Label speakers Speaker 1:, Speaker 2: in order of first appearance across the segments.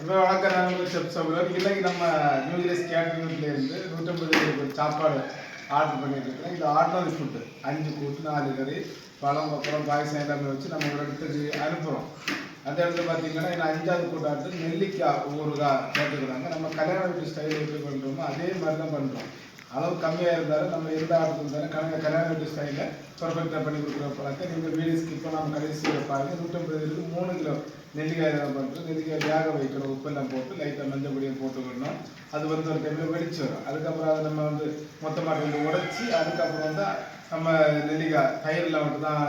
Speaker 1: Hello வணக்கம் நான் செப் சபுலர் இன்னைக்கு நம்ம நியூ இயர்ஸ் இருந்து நூற்றம்பது பேருக்கு ஒரு சாப்பாடு ஆர்டர் பண்ணிட்டு இது ஆர்டினரி ஃபுட்டு அஞ்சு கூட்டு நாலு கறி பழம் அப்புறம் பாயசம் எல்லாமே வச்சு நம்ம ஒரு இடத்துக்கு அனுப்புகிறோம் அந்த இடத்துல பார்த்தீங்கன்னா இந்த அஞ்சாவது கூட்டாட்டு நெல்லிக்காய் ஊறுகாய் கேட்டுக்கிறாங்க. நம்ம கல்யாண வீட்டு ஸ்டைல் எப்படி பண்ணுறோமோ அதே மாதிரி தான் பண்ணுறோம் அளவு கம்மியாக இருந்தாலும் நம்ம எந்த ஆர்டர் இருந்தாலும் கல்யாண கல்யாண வீட்டு ஸ்டைலில் பர்ஃபெக்டாக பண்ணி கொடுக்குற பழக்கம் நீங்கள் வீடியோ ஸ்கிப் பண்ணாமல் கடைசியில் பாருங்கள் நூற்றம்பது இருக்கு மூணு கிலோ நெல்லிக்காய் தான் பண்ணுறோம் நெல்லிக்காய் வேக வைக்கணும். உப்பெல்லாம் போட்டு லைட்டாக மஞ்சள் பொடியை போட்டுக்கணும் அது வந்து ஒரு டைமில் வெடிச்சு வரும் அதுக்கப்புறம் அதை நம்ம வந்து மொத்தமாக கொஞ்சம் உடைச்சி அதுக்கப்புறம் வந்து நம்ம நெல்லிக்காய் தயிரில் மட்டும் தான்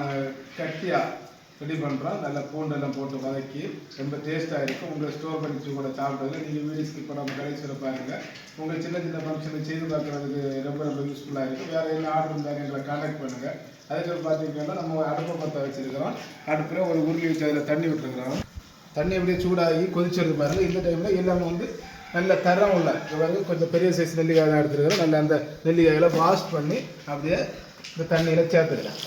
Speaker 1: கட்டியாக ரெடி பண்ணுறோம் நல்லா பூண்டெல்லாம் போட்டு வதக்கி ரொம்ப டேஸ்ட்டாக இருக்கும். உங்களை ஸ்டோர் பண்ணி கூட சாப்பிட்றது நீங்கள் வீடியோ ஸ்கிப் பண்ணாமல் கடைசியில் பாருங்கள் உங்கள் சின்ன சின்ன ஃபங்க்ஷனை செய்து பார்க்குறதுக்கு ரொம்ப ரொம்ப யூஸ்ஃபுல்லாக இருக்கும். வேறு என்ன ஆர்டர் இருந்தாலும் எங்களை காண்டாக்ட் பண்ணுங்கள் அதுக்கு பார்த்தீங்கன்னா நம்ம அடுப்பை பற்ற வச்சுருக்கிறோம். அடுப்பில் ஒரு உருளி வச்சு அதில் தண்ணி விட்டுருக்குறோம். தண்ணி அப்படியே சூடாகி கொதிச்சிருக்கு பாருங்கள் இந்த டைமில் எல்லாமே வந்து நல்ல தரம் உள்ள பாருங்கள் கொஞ்சம் பெரிய சைஸ் நெல்லிக்காய் தான் எடுத்துருக்கிறோம் நல்ல அந்த நெல்லிக்காயில் வாஷ் பண்ணி அப்படியே இந்த தண்ணியில் சேர்த்துக்கலாம்.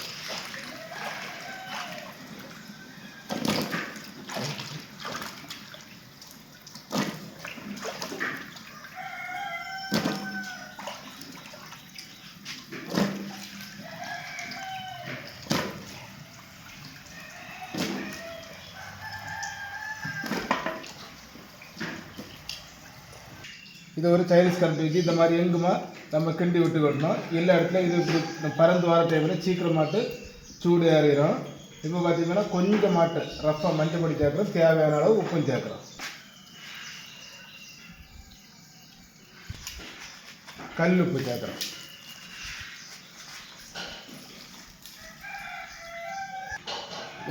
Speaker 1: இது ஒரு சைனீஸ் கண்ட்ரிக்கு இந்த மாதிரி எங்குமா நம்ம கிண்டி விட்டுக்கிடணும் எல்லா இடத்துல இது இப்படி பறந்து வர டைமில் சீக்கிரமாட்டு சூடு ஏறிடும். இப்போ பார்த்தீங்கன்னா கொஞ்சம் மாட்டு ரஃப்பாக மஞ்சள் பொடி சேர்க்குறோம். தேவையான அளவு உப்பும் சேர்க்குறோம். கல் உப்பு சேர்க்குறோம்.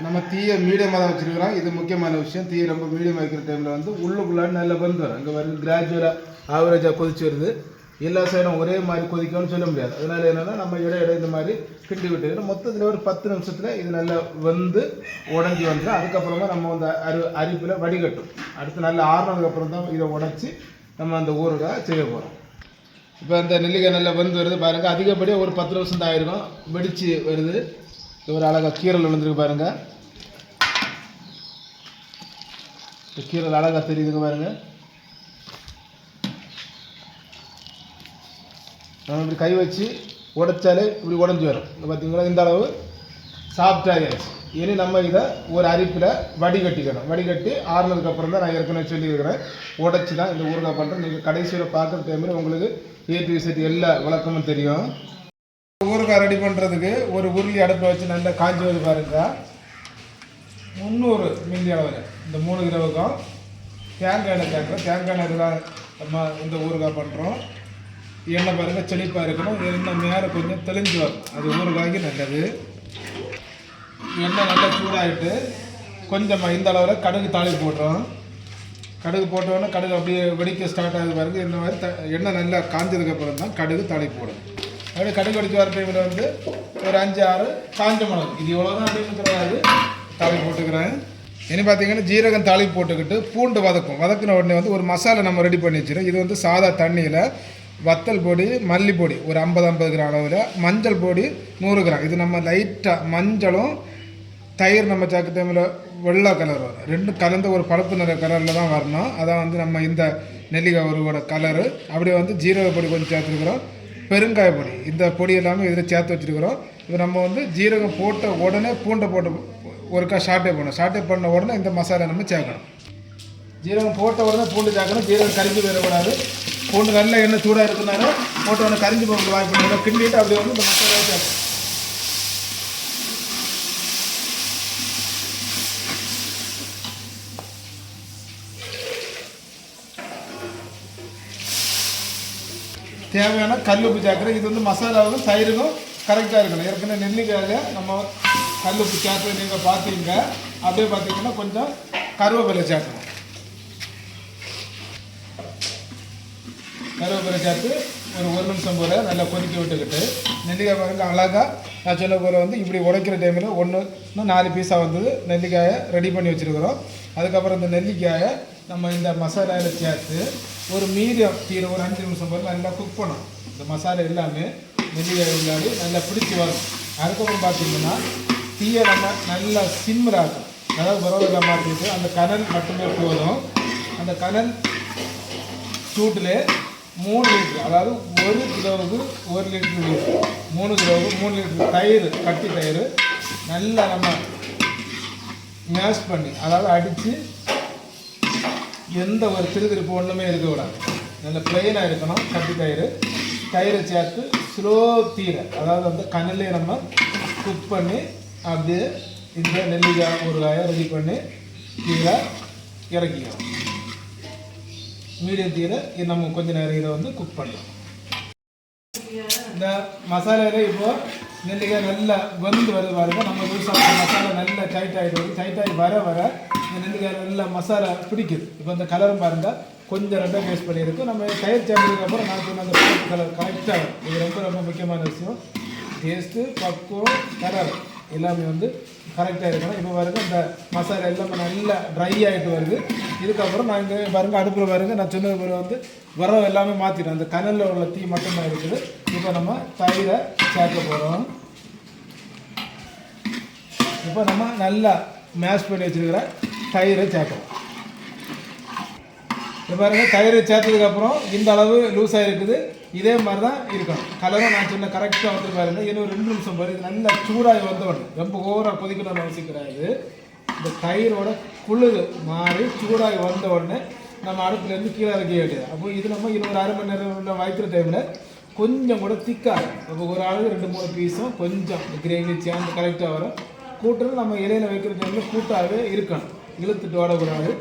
Speaker 1: நம்ம தீயை மீடியமாக தான் வச்சுருக்கிறோம். இது முக்கியமான விஷயம். தீயை ரொம்ப மீடியமாக வைக்கிற டைமில் வந்து உள்ளுக்குள்ளே நல்லா வந்து வரும். இங்கே வந்து கிராஜுவலாக ஆவரேஜாக கொதிச்சு வருது. எல்லா சைடும் ஒரே மாதிரி கொதிக்கணும்னு சொல்ல முடியாது. அதனால என்னென்னா நம்ம இட இட இந்த மாதிரி கிண்டி விட்டு மொத்தத்தில் ஒரு பத்து நிமிஷத்தில் இது நல்லா வெந்து உடஞ்சி வந்துடும் அதுக்கப்புறமா நம்ம அந்த அரி அரிப்பில் வடிகட்டும். அடுத்து நல்லா ஆறுனதுக்கப்புறம் தான் இதை உடச்சி நம்ம அந்த ஊறுகாய் செய்ய போகிறோம் இப்போ அந்த நெல்லிக்காய் நல்லா வெந்து வருது பாருங்கள் அதிகப்படியாக ஒரு பத்து நிமிஷம் தான் ஆயிருக்கும். வெடித்து வருது. ஒரு அழகாக கீரல் விழுந்துருக்கு பாருங்க. கீரல் அழகாக தெரியுதுங்க பாருங்கள் நம்ம இப்படி கை வச்சு உடைச்சாலே இப்படி உடஞ்சி வரும். இங்க பார்த்தீங்களா இந்த அளவு சாஃப்டாகிடுச்சு இனி நம்ம இதை ஒரு அரிப்பில் வடிகட்டிக்கணும். வடிகட்டி ஆறுனதுக்கப்புறம் தான் நான் ஏற்கனவே சொல்லியிருக்கிறேன். உடைச்சி தான் இந்த ஊறுகாய் பண்ணுறேன் நீங்கள் கடைசியில் பார்க்குற டைமில் உங்களுக்கு ஏ டு செட் எல்லா விளக்கமும் தெரியும். ஊறுகாய் ரெடி பண்ணுறதுக்கு ஒரு உருளி அடுப்பில் வச்சு நல்லா காஞ்சி வந்து பாருங்க. முந்நூறு மில்லி அளவில் இந்த மூணு கிலோவுக்கும் தேங்காய் எண்ணெய் சேர்க்குறோம். தேங்காய் எண்ணெய் இதெல்லாம் நம்ம இந்த ஊறுகாய் பண்ணுறோம் எண்ணெய் பாருங்கள் செழிப்பாக இருக்கணும். எண்ணெய் மேலே கொஞ்சம் தெளிஞ்சு வரும் அது ஊறுகாய்க்கு நல்லது. எண்ணெய் நல்லா சூடாகிட்டு கொஞ்சமாக இந்த அளவில் கடுகு தாளி போட்டோம் கடுகு போட்டோன்னே கடுகு அப்படியே வெடிக்க ஸ்டார்ட் ஆகுது பாருங்க. இந்த மாதிரி த எண்ணெய் நல்லா காஞ்சதுக்கப்புறம் தான் கடுகு தாளி போடும். அப்படியே கடுகு வெடிச்சு வர டைமில் வந்து ஒரு அஞ்சு ஆறு காஞ்ச மிளகு. இது இவ்வளோ தான் அப்படின்னு கிடையாது தாளி போட்டுக்கிறேன். இனி பார்த்தீங்கன்னா ஜீரகம் தாளி போட்டுக்கிட்டு பூண்டு வதக்கும். வதக்கின உடனே வந்து ஒரு மசாலா நம்ம ரெடி பண்ணி வச்சிடும் இது வந்து சாதா தண்ணியில் வத்தல் பொடி மல்லிப்பொடி ஒரு ஐம்பது ஐம்பது கிராம் அளவில். மஞ்சள் பொடி நூறு கிராம் இது நம்ம லைட்டாக மஞ்சளும் தயிர் நம்ம சேர்க்க டைமில் வெள்ளை கலர் வரும். ரெண்டும் கலந்த ஒரு பழுப்பு நிற கலரில் தான் வரணும். அதான் வந்து நம்ம இந்த நெல்லிக்காய் உருவோட கலரு அப்படியே வந்து ஜீரக பொடி கொஞ்சம் சேர்த்துருக்குறோம். பெருங்காய பொடி. இந்த பொடி எல்லாமே இதில் சேர்த்து வச்சுருக்குறோம். இப்போ நம்ம வந்து ஜீரகம் போட்ட உடனே பூண்டை போட்டு ஒருக்கா ஷார்ட்டே பண்ணணும் ஷார்ட்டே பண்ண உடனே இந்த மசாலா நம்ம சேர்க்கணும். ஜீரகம் போட்ட உடனே பூண்டு சேர்க்கணும். ஜீரகம் கரிஞ்சு வரக்கூடாது பூண்டு நல்ல எண்ணெய் சூடாக இருக்குனால போட்டு ஒன்று கரிஞ்சு போக வாய்ப்பு இல்லை. கிண்டிட்டு அப்படியே வந்து இந்த மசாலா சேர்க்கணும் தேவையான கல் உப்பு சேர்க்குறோம் இது வந்து மசாலாவும் தயிருக்கும் கரெக்டாக இருக்கணும். ஏற்கனவே நெல்லிக்காயில் நம்ம கல் உப்பு சேர்த்து நீங்கள் பார்த்தீங்க. அப்படியே பார்த்தீங்கன்னா கொஞ்சம் கருவேப்பிலை சேர்க்கணும். கருவேப்பிலை சேர்த்து ஒரு ஒரு நிமிஷம் போல் நல்லா கொதிக்க விட்டுக்கிட்டு நெல்லிக்காய் பாருங்க அழகாக நான் சொல்ல போகிற வந்து இப்படி உடைக்கிற டைமில் ஒன்று இன்னும் நாலு பீஸாக வந்து நெல்லிக்காயை ரெடி பண்ணி வச்சுருக்கிறோம். அதுக்கப்புறம் இந்த நெல்லிக்காயை நம்ம இந்த மசாலாவில் சேர்த்து ஒரு மீடியம் தீர ஒரு அஞ்சு நிமிஷம் போல் நல்லா குக் பண்ணும் இந்த மசாலா எல்லாமே நெல்லிக்காய் உள்ளாடி நல்லா பிடிச்சி வரும் அதுக்கப்புறம் பார்த்திங்கன்னா தீயை நம்ம நல்லா சிம்மில் ஆக்கும் அதாவது இல்லாமல் இருக்குது அந்த கனல் மட்டுமே போதும். அந்த கனல் சூட்டில் மூணு லிட்டர் அதாவது ஒரு கிலோவுக்கு ஒரு லிட்டர் நீர் மூணு கிலோவுக்கு மூணு லிட்டர் தயிர் கட்டி தயிர். நல்லா நம்ம மேஷ் பண்ணி அதாவது அடித்து எந்த ஒரு திருதிருப்பு ஒன்றுமே இருக்கக்கூடாது. நல்ல பிளெயினாக இருக்கணும் கட்டி தயிர். தயிரை சேர்த்து ஸ்லோ தீரை அதாவது வந்து கண்ணிலே நம்ம குக் பண்ணி அப்படியே இந்த நெல்லிக்காய் ஊறுகாயை ரெடி பண்ணி கீழே இறக்கிக்கலாம் மீடியம் தீயில் நம்ம கொஞ்சம் நேரம் இதை வந்து குக் பண்ணலாம். இந்த மசாலாவில் இப்போ நெல்லிக்காய் நல்லா வெந்து வருது பாருங்க. நம்ம யூஸ் ஆகிற மசாலா நல்லா டைட் ஆகிட்டு வருது. டைட் ஆகி வர வர இந்த நெல்லிக்காய் நல்லா மசாலா பிடிக்குது. இப்போ இந்த கலரும் பாருங்கள் கொஞ்சம் ரெண்டாக வேஸ்ட் பண்ணியிருக்கு நம்ம தயிர் சேர்ந்ததுக்கப்புறம் நான் சொன்ன அந்த கலர் கரெக்டாக இது ரொம்ப ரொம்ப முக்கியமான விஷயம். டேஸ்ட்டு பக்குவம் கலர் எல்லாமே வந்து கரெக்டாக இருக்கணும். இப்போ பாருங்க இந்த மசாலா எல்லாமே நல்லா ட்ரை ஆகிட்டு வருது. இதுக்கப்புறம் நான் இங்கே பாருங்கள் அடுப்பில் பாருங்கள் நான் சொன்னது பிறகு வந்து விரவம் எல்லாமே மாற்றிட்டேன் அந்த கனலில் உள்ள தீ மட்டும்தான் இருக்குது. இப்போ நம்ம தயிரை சேர்க்க போகிறோம் இப்போ நம்ம நல்லா மேஷ் பண்ணி வச்சுருக்கிற தயிரை சேர்க்கலாம். இப்போ பாருங்கள் தயிர் சேர்த்ததுக்கப்புறம் இந்த அளவு லூஸாக இருக்குது இதே மாதிரி தான் இருக்கணும் கலரும் நான் சொன்ன கரெக்டாக வந்து பாருங்க இன்னும் ரெண்டு நிமிஷம் பாரு இது நல்லா சூடாகி வந்த உடனே. ரொம்ப ஓவராக கொதிக்கணும்னு அவசியம் கிடையாது இந்த தயிரோட குழுது மாறி சூடாகி வந்த உடனே நம்ம அடுப்புலேருந்து கீழே இறக்க வேண்டியது அப்போ இது நம்ம இருபது அரை மணி நேரம் வைக்கிற டைமில் கொஞ்சம் கூட திக்காக அப்போ ஒரு அளவு ரெண்டு மூணு பீஸும் கொஞ்சம் கிரேவி சேர்ந்து கரெக்டாக வரும். கூட்டுறது நம்ம இலையில வைக்கிற டைமில் கூட்டாகவே இருக்கணும். இழுத்துட்டு ஓடக்கூடாது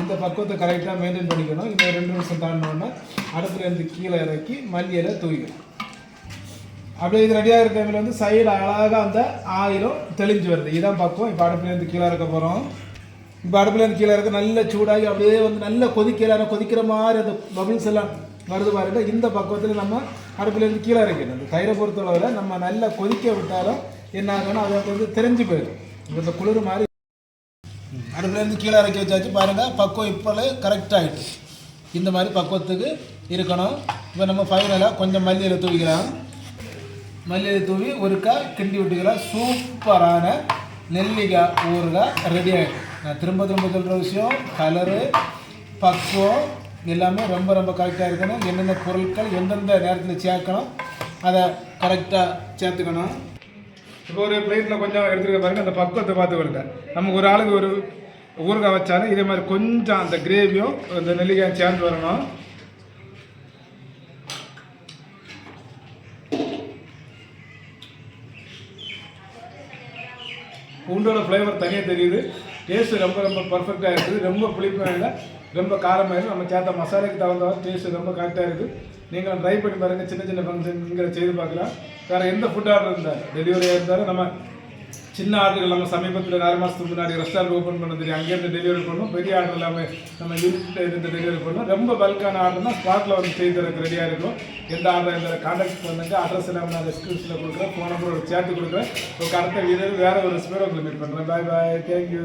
Speaker 1: இந்த பக்குவத்தை கரெக்டாக மெயின்டைன் பண்ணிக்கணும். இன்னும் ரெண்டு நிமிஷம் தாண்டினோன்னா அடுப்புலேருந்து கீழே இறக்கி மல்லியில் தூவிக்கணும். அப்படியே இது ரெடியாக இருக்கிற டைமில் வந்து சைடு அழகாக அந்த ஆயிலும் தெளிஞ்சு வருது. இதான் பக்குவம். இப்போ அடுப்புலேருந்து கீழே இறக்க போகிறோம் இப்போ அடுப்புலேருந்து கீழே இருக்க நல்ல சூடாகி அப்படியே வந்து நல்ல கொதிக்கல கொதிக்கிற மாதிரி அந்த பபிள்ஸ் எல்லாம் வருது பாருங்க. இந்த பக்குவத்தில் நம்ம அடுப்புலேருந்து கீழே இறக்கணும் இந்த தயிரை பொறுத்தளவில் நம்ம நல்லா கொதிக்க விட்டாலும் என்ன ஆகணும் அதை வந்து தெரிஞ்சு போயிடும். இந்த குளிர் மாதிரி அடுப்புலேருந்து கீழே இறக்கி வச்சாச்சு பாருங்கள் பக்குவம் இப்போலே கரெக்டாகிட்டு இந்த மாதிரி பக்குவத்துக்கு இருக்கணும். இப்போ நம்ம ஃபைனலாக கொஞ்சம் மல்லியில் தூவிக்கலாம். மல்லியில் தூவி ஒருக்கா கிண்டி விட்டுக்கலாம். சூப்பரான நெல்லிக்காய் ஊறுகாய் ரெடி ஆகிடும் நான் திரும்ப திரும்ப சொல்கிற விஷயம் கலரு பக்குவம் எல்லாமே ரொம்ப ரொம்ப கரெக்டாக இருக்கணும். என்னென்ன பொருட்கள் எந்தெந்த நேரத்தில் சேர்க்கணும் அதை கரெக்டாக சேர்த்துக்கணும். இப்போ ஒரு பிளேட்டில் கொஞ்சம் எடுத்துக்க பாருங்கள் அந்த பக்குவத்தை பார்த்து கொடுங்க நமக்கு ஒரு ஆளுக்கு ஒரு ஊறுகாய் வச்சாலும் இதே மாதிரி கொஞ்சம் அந்த கிரேவியும் அந்த நெல்லிக்காய் சேர்ந்து வரணும். பூண்டோட ஃப்ளேவர் தனியாக தெரியுது. டேஸ்ட் ரொம்ப ரொம்ப பர்ஃபெக்டாக இருக்குது. ரொம்ப புளிப்பும் இல்லை ரொம்ப காரமாக இருக்குது நம்ம சேர்த்த மசாலாக்கு தகுந்தவரை டேஸ்ட் ரொம்ப கரெக்டாக இருக்குது. நீங்களும் ட்ரை பண்ணி பாருங்கள் சின்ன சின்ன ஃபங்க்ஷன் செய்து பார்க்கலாம். வேறு எந்த ஃபுட் ஆர்டர் இருந்தால் டெலிவரியாக இருந்தாலும் நம்ம சின்ன ஆர்டர் நம்ம சமீபத்தில் நாலு மாதத்துக்கு முன்னாடி ரெஸ்டாரண்ட் ஓப்பன் பண்ண தெரியும் அங்கேருந்து டெலிவரி பண்ணோம். பெரிய ஆர்டர் இல்லாமல் நம்ம யூனிட்டில் இருந்து டெலிவரி பண்ணோம். ரொம்ப பல்கான ஆர்டர்னா ஸ்பாட்டில் வந்து செய்து தரக்கு ரெடியாக இருக்கும். எந்த ஆர்டர் இருந்தாலும் கான்டாக்ட் பண்ணுங்க அட்ரஸ் எல்லாம் நான் டிஸ்கிரிப்ஷனில் கொடுக்குறேன். ஃபோன் நம்பர் சேர்த்து கொடுக்குறேன். உங்களுக்கு அடுத்த வீடியோ வேறு ஒரு ஸ்பீடை உங்களுக்கு மீட் பண்ணுறேன் பாய் பாய் தேங்க்யூ